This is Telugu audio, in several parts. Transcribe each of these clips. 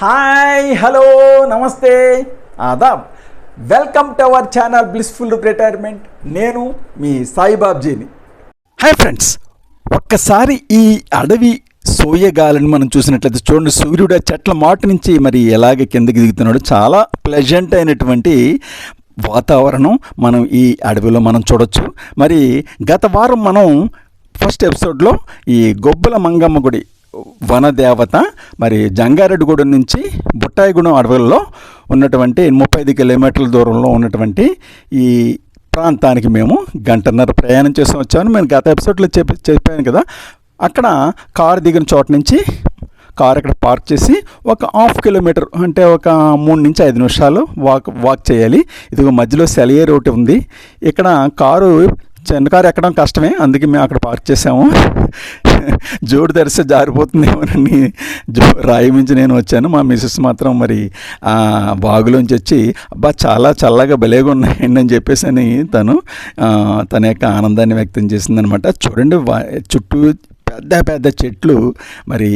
హాయ్ హలో నమస్తే. Aadab welcome to our channel blissful retirement. నేను మీ సాయిబాబ్జీని హాయ్ ఫ్రెండ్స్ ఒక్కసారి ఈ అడవి సోయగాలని మనం చూసినట్లయితే చూడండి సూర్యుడు ఆ చెట్ల మాట నుంచి మరి ఎలాగ కిందకి దిగుతున్నాడు చాలా ప్లెజెంట్ అయినటువంటి వాతావరణం మనం ఈ అడవిలో మనం చూడొచ్చు. మరి గత వారం మనం ఫస్ట్ ఎపిసోడ్లో ఈ గొబ్బల మంగమ్మ గుడి వనదేవత మరి జంగారెడ్డిగూడెం నుంచి బుట్టాయిగూడెం అడవుల్లో ఉన్నటువంటి ముప్పై ఐదు కిలోమీటర్ల దూరంలో ఉన్నటువంటి ఈ ప్రాంతానికి మేము గంటన్నర ప్రయాణం చేసి వచ్చాము నేను గత ఎపిసోడ్లో చెప్పి చెప్పాను కదా అక్కడ కారు దిగిన చోట నుంచి కారు అక్కడ పార్క్ చేసి ఒక హాఫ్ కిలోమీటర్ అంటే ఒక మూడు నుంచి ఐదు నిమిషాలు వాక్ వాక్ చేయాలి. ఇదిగో మధ్యలో సెలయే రోడ్ ఉంది. ఇక్కడ కారు చిన్న కారు ఎక్కడం కష్టమే. అందుకే మేము అక్కడ పార్క్ చేసాము. జోడు తెరిస్తే జారిపోతుందేమోనని జో రాయి మించి నేను వచ్చాను. మా మిస్సెస్ మాత్రం మరి ఆ బాగులోంచి వచ్చి అబ్బా చాలా చల్లగా భలేగా ఉన్నాయండి అని చెప్పేసి అని తను తన యొక్క ఆనందాన్ని వ్యక్తం చేసిందనమాట. చూడండి చుట్టూ పెద్ద పెద్ద చెట్లు. మరి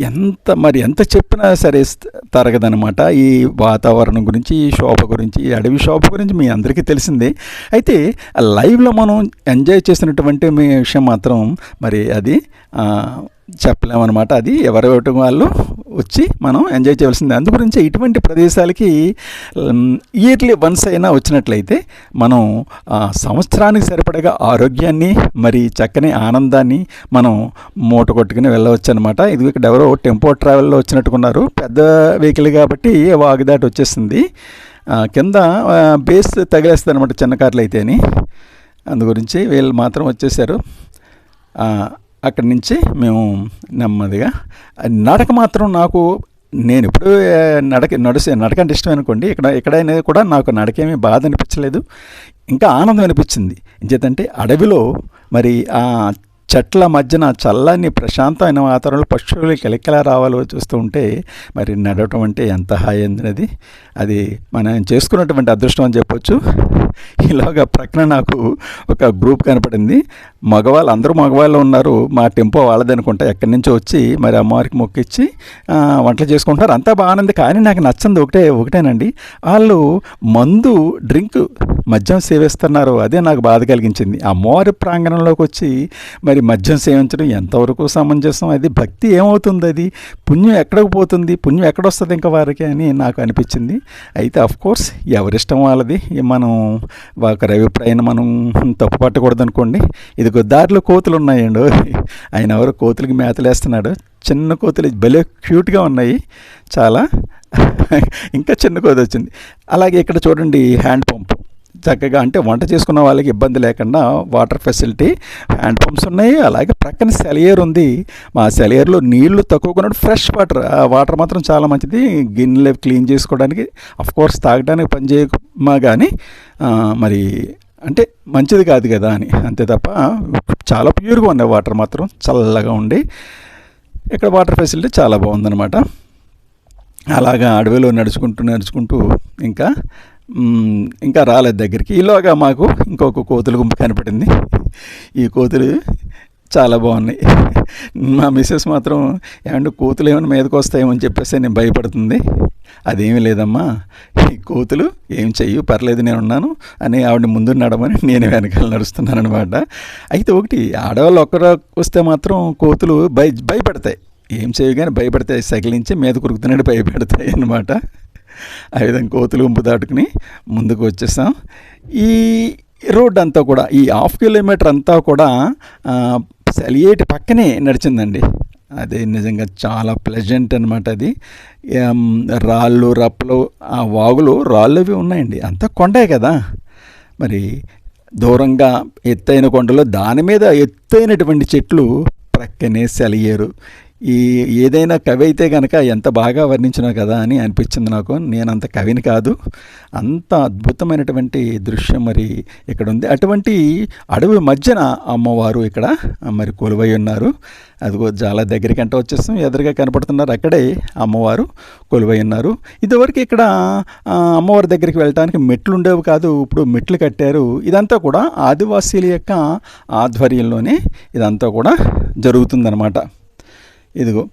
ఎంత మరి ఎంత చెప్పినా సరే తరగదనమాట ఈ వాతావరణం గురించి ఈ శోభ గురించి ఈ అడవి శోభ గురించి మీ అందరికీ తెలిసిందే. అయితే లైవ్లో మనం ఎంజాయ్ చేసినటువంటి మీ విషయం మాత్రం మరి అది చెప్పలేమన్నమాట. అది ఎవరు ఇవ్వటం వాళ్ళు వచ్చి మనం ఎంజాయ్ చేయవలసింది. అందు గురించి ఇటువంటి ప్రదేశాలకి ఇయర్లీ వన్స్ అయినా వచ్చినట్లయితే మనం సంవత్సరానికి సరిపడగా ఆరోగ్యాన్ని మరి చక్కని ఆనందాన్ని మనం మూట కొట్టుకుని వెళ్ళవచ్చు అనమాట ఇది ఇక్కడ ఎవరో టెంపో ట్రావెల్లో వచ్చినట్టుకున్నారు పెద్ద వెహికల్ కాబట్టి వాగుదాటి వచ్చేసింది. కింద బేస్ తగిలేస్తుంది అనమాట చిన్న కార్లు అయితేని అందు గురించి వీళ్ళు మాత్రం వచ్చేసారు. అక్కడి నుంచి మేము నెమ్మదిగా నడక మాత్రం నాకు నేను ఇప్పుడు నడక నడిసే నడక అంటే ఇష్టం అనుకోండి ఇక్కడ ఎక్కడైనా కూడా నాకు నడకేమీ బాధ అనిపించలేదు ఇంకా ఆనందం అనిపించింది. ఎందుకంటే అడవిలో మరి ఆ చెట్ల మధ్యన చల్లని ప్రశాంతమైన వాతావరణంలో పక్షులు కిలకిలా రావాలో చూస్తూ ఉంటే మరి నడవటం అంటే ఎంత హాయి అనేది అది మనం చేసుకున్నటువంటి అదృష్టం అని చెప్పొచ్చు. ఇలాగా ప్రక్కన నాకు ఒక గ్రూప్ కనపడింది. మగవాళ్ళు అందరూ మగవాళ్ళు ఉన్నారు. మా టెంపో వాళ్ళది అనుకుంటా ఎక్కడి నుంచో వచ్చి మరి అమ్మవారికి మొక్కిచ్చి వంటలు చేసుకుంటారు అంతా బాగానుంది కానీ నాకు నచ్చింది ఒకటే ఒకటేనండి. వాళ్ళు మందు డ్రింక్ మద్యం సేవిస్తున్నారు. అదే నాకు బాధ కలిగించింది. అమ్మవారి ప్రాంగణంలోకి వచ్చి మరి మద్యం సేవించడం ఎంతవరకు సమంజసం? అది భక్తి ఏమవుతుంది అది? పుణ్యం ఎక్కడికి పోతుంది? పుణ్యం ఎక్కడొస్తుంది ఇంకా వారికి అని నాకు అనిపించింది. అయితే అఫ్ కోర్స్ ఎవరిష్టం వాళ్ళది? మనం ఒకరి అభిప్రాయం మనం తప్పు పట్టకూడదు అనుకోండి ఇదిగో దారిలో కోతులు ఉన్నాయండి. ఆయన ఎవరు కోతులకి మేతలేస్తున్నాడు. చిన్న కోతులు భలే క్యూట్గా ఉన్నాయి. చాలా. ఇంకా చిన్న కోతి వచ్చింది అలాగే ఇక్కడ చూడండి హ్యాండ్ పంప్. చక్కగా అంటే వంట చేసుకున్న వాళ్ళకి ఇబ్బంది లేకుండా వాటర్ ఫెసిలిటీ హ్యాండ్ పంప్స్ ఉన్నాయి అలాగే ప్రక్కన సెలయేరు ఉంది. మా సెలయేర్లో నీళ్ళు తక్కువ ఫ్రెష్ వాటర్ ఆ వాటర్ మాత్రం చాలా మంచిది. గిన్నెలు క్లీన్ చేసుకోవడానికి కోర్స్ తాగడానికి పని చేయమా కానీ మరి అంటే మంచిది కాదు కదా అని. అంతే తప్ప చాలా ప్యూర్గా ఉన్నాయి వాటర్ మాత్రం చల్లగా ఉండి ఇక్కడ వాటర్ ఫెసిలిటీ చాలా బాగుందన్నమాట. అలాగా అడవిలో నడుచుకుంటూ నడుచుకుంటూ ఇంకా ఇంకా రాలేదు దగ్గరికి. ఈలోగా మాకు ఇంకొక కోతుల గుంపు కనపడింది. ఈ కోతులు చాలా బాగున్నాయి. మా మిస్సెస్ మాత్రం ఏమంటే కోతులు ఏమైనా మీదకి వస్తాయేమని చెప్పేసి నేను భయపడుతుంది. అదేమీ లేదమ్మా. ఈ కోతులు ఏం చెయ్యు పర్లేదు నేను ఉన్నాను అని ఆవిడ ముందు నడమని నేను వెనకాల నడుస్తున్నాను అనమాట అయితే ఒకటి ఆడవాళ్ళు ఒక్కరు వస్తే మాత్రం కోతులు భయ భయపడతాయి. ఏం చేయగానే భయపడతాయి సగిలించి మీద కురుకుతున్నట్టు భయపెడతాయి అన్నమాట. ఆ విధంగా కోతులు గుంపు దాటుకుని ముందుకు వచ్చేసాం. ఈ రోడ్ అంతా కూడా ఈ హాఫ్ కిలోమీటర్ అంతా కూడా సెలియేటి పక్కనే నడిచిందండి. అదే నిజంగా చాలా ప్లెజెంట్ అనమాట అది. రాళ్ళు రప్పలు ఆ వాగులు రాళ్ళు అవి ఉన్నాయండి. అంతా కొండే కదా. మరి దూరంగా ఎత్తైన కొండలో దాని మీద ఎత్తైనటువంటి చెట్లు ప్రక్కనే సెలయేరు ఈ ఏదైనా కవి అయితే కనుక ఎంత బాగా వర్ణించినా కదా అని అనిపించింది నాకు. నేను అంత కవిని కాదు. అంత అద్భుతమైనటువంటి దృశ్యం మరి ఇక్కడ ఉంది అటువంటి అడవి మధ్యన అమ్మవారు ఇక్కడ మరి కొలువై ఉన్నారు. అదిగో చాలా దగ్గరికి అంటే వచ్చేస్తాం. ఎదురుగా కనపడుతున్నారు అక్కడే అమ్మవారు కొలువై ఉన్నారు. ఇదివరకు ఇక్కడ అమ్మవారి దగ్గరికి వెళ్ళటానికి మెట్లు ఉండేవి కాదు. ఇప్పుడు మెట్లు కట్టారు. ఇదంతా కూడా ఆదివాసీల యొక్క ఆధ్వర్యంలోనే ఇదంతా కూడా జరుగుతుందన్నమాట. ఇదిగో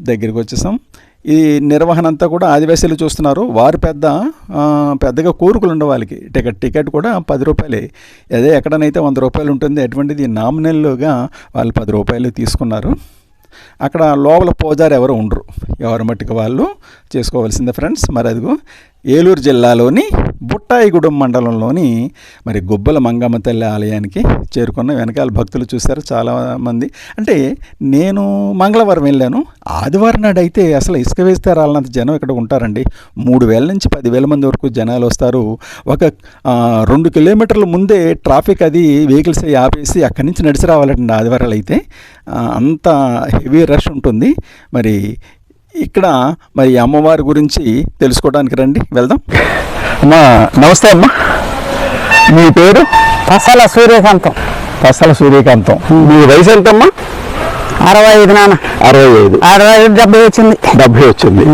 దగ్గరికి వచ్చేసాం ఈ నిర్వహణ అంతా కూడా ఆదివాసీలు చూస్తున్నారు. వారు పెద్ద పెద్దగా కోరికలు ఉండే వాళ్ళకి. టికెట్ టికెట్ కూడా పది రూపాయలే. అదే ఎక్కడనైతే వంద రూపాయలు ఉంటుంది అటువంటిది నామినల్గా వాళ్ళు పది రూపాయలు తీసుకున్నారు. అక్కడ లోపల పూజారు ఎవరు ఉండరు. ఎవరి మట్టుకు వాళ్ళు చేసుకోవాల్సిందే ఫ్రెండ్స్. మరి అదిగో ఏలూరు జిల్లాలోని బుట్టాయిగూడెం మండలంలోని మరి గుబ్బల మంగమ్మ తల్లి ఆలయానికి చేరుకున్న వెనకాల భక్తులు చూశారు చాలామంది. అంటే నేను మంగళవారం వెళ్ళాను. ఆదివారం నాడు అయితే అసలు ఇసుక వేస్తే రాలనంత జనం ఇక్కడ ఉంటారండి. మూడు వేల నుంచి పదివేల మంది వరకు జనాలు వస్తారు. ఒక రెండు కిలోమీటర్ల ముందే ట్రాఫిక్ అది వెహికల్స్ అవి ఆపేసి అక్కడి నుంచి నడిచి రావాలండి ఆదివారాలు అయితే. అంత హెవీ రష్ ఉంటుంది. మరి ఇక్కడ మరి అమ్మవారి గురించి తెలుసుకోవడానికి రండి వెళ్దాం. అమ్మా నమస్తే అమ్మా. మీ పేరు? పసల సూర్యకాంతం. పసల సూర్యకాంతం. మీ వయసు ఎంతమ్మా? అరవై ఐదు నాన్న. అరవై ఐదు అరవై ఐదు డెబ్బై వచ్చింది. డెబ్బై వచ్చింది.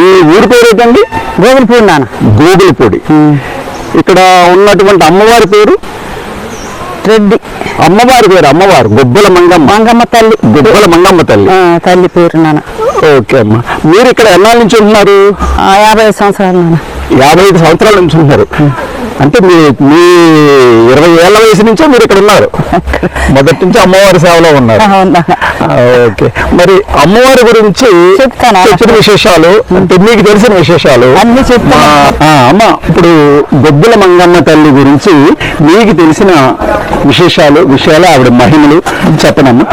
ఈ ఊరి పేరు ఏంటండి? గోగులపూడి నాన్న. గోగులపూడి. ఇక్కడ ఉన్నటువంటి అమ్మవారి పేరు? రెడ్డి. అమ్మవారి పేరు అమ్మవారు. గొబ్బల మంగమ్మ. మంగమ్మ తల్లి. గొబ్బల మంగమ్మ తల్లి. ఆ, తల్లి పేరు నాన్న. ఓకే అమ్మా. మీరు ఇక్కడ ఎన్నాళ్ళ నుంచి ఉంటున్నారు? ఆ, యాభై ఐదు సంవత్సరాలు నాన్న. యాభై ఐదు సంవత్సరాల నుంచి ఉంటున్నారు. అంటే మీ మీ ఇరవై ఏళ్ళ వయసు నుంచే మీరు ఇక్కడ ఉన్నారు. మొదటి నుంచి అమ్మవారి సేవలో ఉన్నారు. ఓకే. మరి అమ్మవారి గురించి. చెప్పిన విశేషాలు అంటే మీకు తెలిసిన విశేషాలు. అన్నీ అమ్మ ఇప్పుడు గొబ్బిల మంగమ్మ తల్లి గురించి మీకు తెలిసిన విశేషాలు విషయాలు ఆవిడ మహిమలు చెప్పనమ్మా.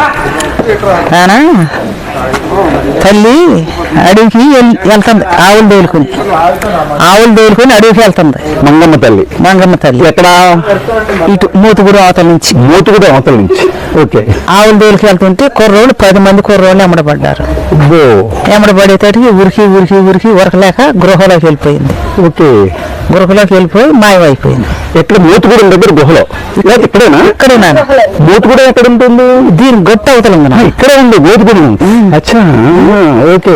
తల్లి అడవికి వెళ్- వెళ్తుంది. ఆవులు తోలుకుని. ఆవులు తోలుకుని అడవికి వెళ్తుంది. మంగమ్మ తల్లి. మంగమ్మ తల్లి. ఎక్కడ? ఇటు మూతుగుడు అవతల నుంచి. మూతుగుడ అవతల నుంచి. ఓకే. ఆవులు తోలుకు వెళ్తుంటే కుర్రోళ్ళు పది మంది కుర్రోళ్ళు ఎమ్మడబడ్డారు. అబ్బో. ఎమ్మడబడేటట్టుకి ఉరికి ఉరికి ఉరికి ఉరకలేక గృహలోకి వెళ్ళిపోయింది. ఓకే. గృహలోకి వెళ్ళిపోయి మాయమైపోయింది. ఎక్కడ మూతుగూడెం దగ్గర గుహలో? లేదా ఇక్కడేనా? ఇక్కడే నాన్న మూతుగూడెం ఎక్కడ ఉంటుంది? దీని గొట్ట అవతల ఉంది. ఇక్కడే ఉంది మూతుగూడెం అచ్చా. ఓకే.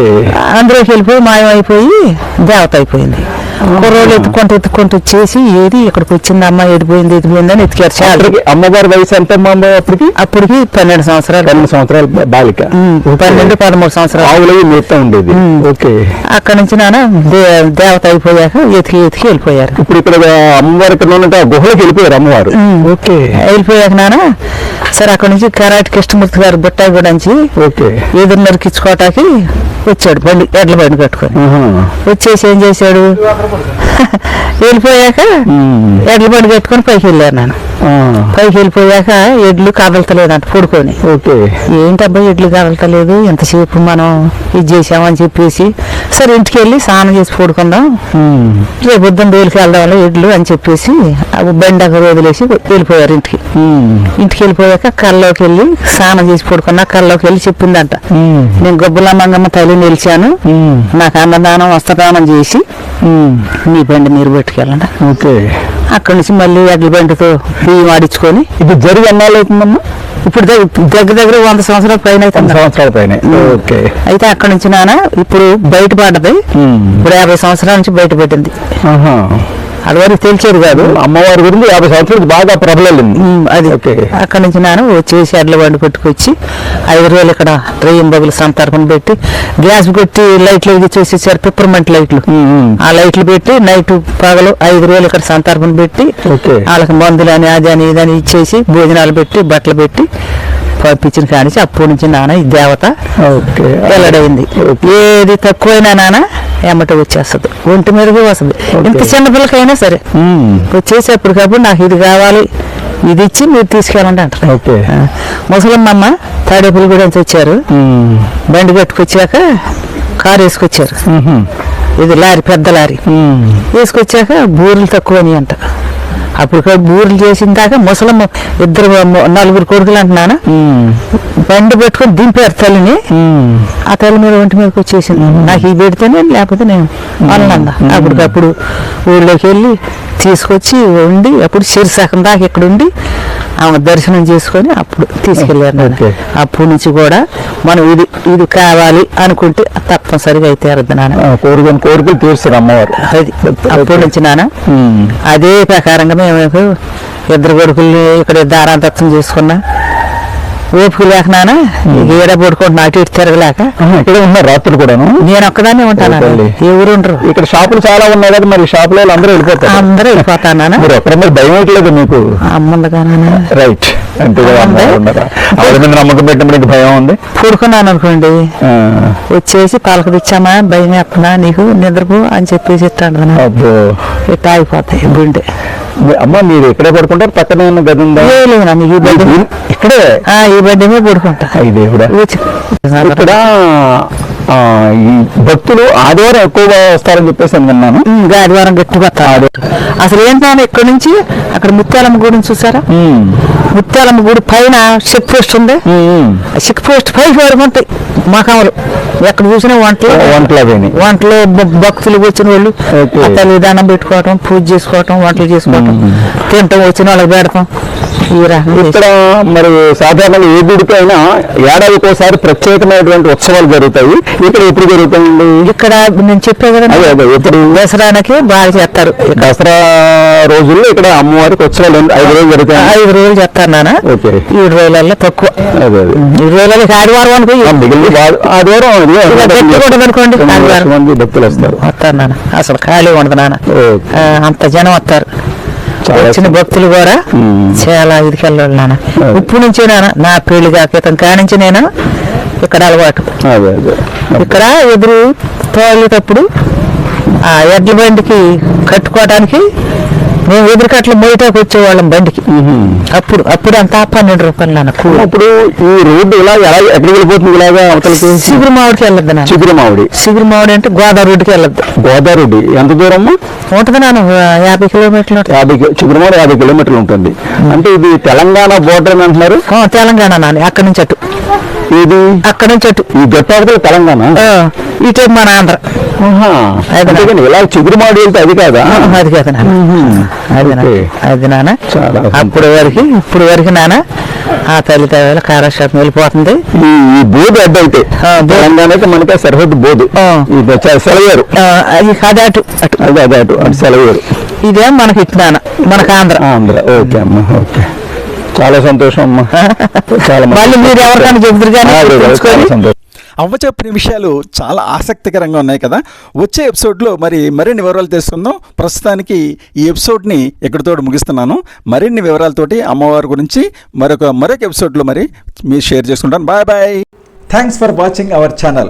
అందులోకి వెళ్ళిపోయి మాయమైపోయి దేవత అయిపోయింది. కుర్రోళ్ళు ఎత్తుకుంటూ ఎత్తుకుంటూ వచ్చేసి ఏది ఇక్కడికి వచ్చింది అమ్మ ఎదిపోయింది ఎదిపోయింది అని ఎత్తికారు చాలా. అప్పటికి అమ్మవారి వయసు ఎంత అప్పటికి? అప్పటికి పన్నెండు సంవత్సరాలు. పన్నెండు సంవత్సరాల బాలిక. పన్నెండు పదమూడు సంవత్సరాలు. ఆవులవి మేపుతా ఉండేది. ఓకే. అక్కడ నుంచి నాన్న దేవత అయిపోయాక ఎతికి ఎతికి వెళ్ళిపోయారు. ఇప్పుడు ఇక్కడ అమ్మవారి ఇక్కడ ఉన్నట్టు గుహలోకి వెళ్ళిపోయారు అమ్మవారు. ఓకే. వెళ్ళిపోయాక నాన్న సరే అక్కడ నుంచి కరాటి కృష్ణమూర్తి గారు బుట్టాయి కూడా నుంచి ఓకే. ఎదురు నరికించుకోవటానికి వచ్చాడు బండి ఎడ్ల బండి కట్టుకొని. వచ్చేసి ఏం చేశాడు? వెళ్ళిపోయాక. ఎడ్ల బండి కట్టుకొని పైకి వెళ్ళారు నాన్న ఆ. పైకి వెళ్ళిపోయాక ఎడ్లు కదలతలేదంట పడుకొని ఓకే ఏంటబ్బా ఎడ్లు కదలతలేదు ఎంతసేపు మనం ఇది చేసామని చెప్పేసి సరే ఇంటికి వెళ్ళి స్నానం చేసి పడుకుందాం. రేపు పొద్దున్న రోజుకి వెళ్దాం ఎడ్లు అని చెప్పేసి బండి అక్కడ వదిలేసి వెళ్ళిపోయారు ఇంటికి. ఇంటికి వెళ్ళిపోయాక కల్లోకి వెళ్ళి స్నానం చేసి పడుకున్నా కల్లోకి వెళ్ళి చెప్పిందంట. నేను గొబ్బల మంగమ్మ తల్లి నిలిచాను. నాకు అన్నదానం వస్త్రదానం చేసి. మీ బండి మీరు పట్టుకెళ్ళండి ఓకే అక్కడి నుంచి మళ్ళీ ఎడ్ల బండితో బియ్యం ఆడించుకొని ఇది జరిగి ఎన్నాళ్ళు అవుతుందమ్మా? ఇప్పుడు దగ్గ- దగ్గర దగ్గర వంద సంవత్సరాల పైన సంవత్సరాల పైన. ఓకే. అయితే అక్కడి నుంచి నాన్న ఇప్పుడు బయటపడ్డది. ఉమ్. ఇప్పుడు యాభై సంవత్సరాల నుంచి బయటపెట్టింది ఆహా. అది వరకు తెలిసేది కాదు. అమ్మవారి గురించి యాభై సంవత్సరాలు బాగా ప్రబలింది అది. ఓకే. అక్కడి నుంచి నాన్న వచ్చేసి ఎడ్ల బండి పెట్టుకొచ్చి ఐదు రోజులు ఇక్కడ ట్రైన్ బగులు సంతర్పణ పెట్టి గ్యాస్ పెట్టి లైట్లు ఇది చూసేసారు పిప్పర్మెంట్ లైట్లు. ఆ లైట్లు పెట్టి నైట్ పగలు ఐదు రోజులు ఇక్కడ సంతర్పణ పెట్టి ఓకే. వాళ్ళకి మందులు అని అది అని ఇది అని ఇచ్చేసి భోజనాలు పెట్టి బట్టలు పెట్టి పంపించిన కానించి అప్పటి నుంచి నాన్న ఈ దేవత ఓకే. వెల్లడైంది. ఏది తక్కువైనా నాన్న ఎమ్మట వచ్చేస్తుంది. ఒంటి మీదకి వస్తుంది ఇంత చిన్న పిల్లకైనా సరే. ఉమ్. వచ్చేసి అప్పటికప్పుడు నాకు ఇది కావాలి ఇది ఇచ్చి మీరు తీసుకెళ్ళండి అంటారు. ఓకే. ఆ, ముసలమ్మ తాడేపులు కూడా వచ్చారు. బండి కట్టుకొచ్చాక కారు వేసుకొచ్చారు. ఇది లారీ పెద్ద లారీ. వేసుకొచ్చాక బూరెలు తక్కువని అంట. అప్పుడు బూరెలు చేసిన దాకా ముసలమ్మ ఇద్దరు నలుగురు కొడుకులు అంటున్నాను. బండి పెట్టుకొని దింపారు తల్లిని. ఆ తల్లి మీద ఒంటి మీదకి వచ్చేసింది. నాకు ఇది పెడితేనే లేకపోతే నేను అన్నంద? అప్పటికప్పుడు ఊళ్ళోకి వెళ్ళి తీసుకొచ్చి వండి అప్పుడు శిరసకం దాకా ఇక్కడ ఉండి ఆమె దర్శనం చేసుకొని అప్పుడు తీసుకెళ్ళారు. అప్పటి నుంచి కూడా మనం ఇది ఇది కావాలి అనుకుంటే తప్పనిసరిగా అయితే నాన్న కోరుకొని కోరికలు తీరుస్తారు అమ్మవారు అది అప్పటి నుంచి నాన్న. అదే ప్రకారంగా మేము ఇద్దరు కొడుకుల్ని ఇక్కడ దారాంతత్వం చేసుకున్నా ఓపిక లేక నాన్న ఇక ఏడ పడుకుంటున్నా? అటు ఇటు తిరగలేక? ఇక్కడే ఉన్నారు రాత్రులు కూడాను. నేను ఒక్కదాన్నే ఉంటాను? ఊరు ఉండరు? ఇక్కడ షాపులు చాలా ఉన్నాయి కదా మరి షాపులో అందరూ వెళ్ళిపోతారు. అందరూ వెళ్ళిపోతాను? నాన్న మీరు ఒక్కరి మీద భయం వేయట్లేదు మీకు? రైట్ అంటే మీద నమ్మకం పెట్టినప్పుడు నీకు భయం ఉంది? పడుకున్నాను అనుకోండి. వచ్చేసి పలకరిచ్చామా భయం వేస్తున్నా? నీకు నిద్రపో అని చెప్పేసి అబ్బో. ఇట్లా అయిపోతాయి గుండె. అమ్మ మీరు ఇక్కడే పడుకుంటారు పక్కనే ఉన్న గది ఉందా? లేదు ఇక్కడే? ఆ, ఈ బెడ్ మీద పడుకుంటా. ఇక్కడ ఆ, ఈ భక్తులు ఆదివారం ఎక్కువగా వస్తారని చెప్పేసి అని విన్నాను. ఉమ్, ఆదివారం గట్టి కొత్తాడు అసలు ఏంటన్నా ఇక్కడ నుంచి? అక్కడ ముత్యాలమ్మ గుడిని చూసారా? ముత్యాలమ్మ గుడి పైన చెక్ పోస్ట్ ఉంది. ఆ చెక్ పోస్ట్ పైకి వరకు ఉంటాయి మకాములు ఎక్కడ చూసినా వంటలు. వంటలు అవేని వంటలు భక్తులు వచ్చిన వాళ్ళు తల్లి పెట్టుకోవటం పూజ చేసుకోవటం వంటలు చేసుకోవటం. తింటాం వచ్చిన వాళ్ళకి పెడతాం. ఇక్కడ మరి సాధారణంగా ఏ గుడికి అయినా ఏడాదికోసారి ప్రత్యేకమైనటువంటి ఉత్సవాలు జరుగుతాయి. ఇక్కడ ఎప్పుడు జరుగుతాయండి? ఇక్కడ నేను చెప్పే కదా అదే అదే ఎప్పుడు? దసరానికి బాగా చేస్తారు. దసరా రోజుల్లో ఇక్కడ అమ్మవారికి ఉత్సవాలు ఐదు రోజులు జరుగుతాయి? ఐదు రోజులు చేస్తారు నాన్న. ఏడు రోజులలో తక్కువ. ఏడు రోజులకి ఆదివారం అనుకో ఆదివారం అనుకోండి, ఆదివారం. భక్తులు వస్తారు. వస్తారు నాన్న. అసలు ఖాళీ ఉండదు నాన్న. అంత జనం వస్తారు. వచ్చిన భక్తులు కూడా. చాలా ఇదికి వెళ్ళాలి నాన్న. ఇప్పుడు నుంచి నాన్న నా పెళ్ళి కాకేతం కానించి నేను ఇక్కడ అలవాటు ఇక్కడ ఎదురు తోలేటప్పుడు ఆ ఎడ్ల బండికి కట్టుకోవడానికి మేము ఎదురు కట్ల మోయటానికి వచ్చేవాళ్ళం బండికి అప్పుడు అప్పుడు అంతా పన్నెండు రూపాయలు నాన్న ఇప్పుడు ఈ రోడ్డు ఇలా ఎలా ఎక్కడికి వెళ్ళిపోతుంది ఇలాగా అవతలకి? సిగురు మామిడికి వెళ్ళొద్దు నాన్న సిగురు మామిడి అంటే గోదావరి రోడ్డుకి వెళ్ళొద్దు. గోదావరి ఎంత దూరమ్మా ఉంటుంది నాన్న యాభై కిలోమీటర్లు. యాభై మామిడి యాభై కిలోమీటర్లు ఉంటుంది. అంటే ఇది తెలంగాణ బోర్డర్ అని అంటున్నారు? తెలంగాణ నాన్న అక్కడి నుంచి అటు. ఇది అక్కడి నుంచి అటు. ఈ గట్టావతల తెలంగాణ? ఇటు మన ఆంధ్ర ఇలా చిగురు మామిడి వెళ్తే అది కాదా? అది కదా నాన్న. అది నాన్న. అది అప్పుడు వరకు ఇప్పుడు వరకు నాన్న ఆ తల్లి తల్లి కారాశాపం వెళ్ళిపోతుంది. ఈ బోధు అడ్డు అయితే ఆ, బోధు. తెలంగాణ అయితే మనకి సరిహద్దు బోధు. సెలవేరు. అది అటు అటు. అదే అదే అటు అటు సెలవేరు. ఇదే మనకి ఇటు నాన్న. మనకు ఆంధ్ర. ఆంధ్ర. ఓకే అమ్మా ఓకే. చాలా సంతోషం అమ్మా. చాలా మళ్ళీ మీరు ఎవరికైనా చెబుతారు కానీ. అవ్వ చెప్పిన విషయాలు చాలా ఆసక్తికరంగా ఉన్నాయి కదా. వచ్చే ఎపిసోడ్లో మరి మరిన్ని వివరాలు తెలుసుకుందాం. ప్రస్తుతానికి ఈ ఎపిసోడ్ని ఇక్కడితో ముగిస్తున్నాను. మరిన్ని వివరాలతోటి అమ్మవారి గురించి మరొక మరొక ఎపిసోడ్లో మరి మీరు షేర్ చేసుకుంటాను. Bye bye. Thanks for watching our channel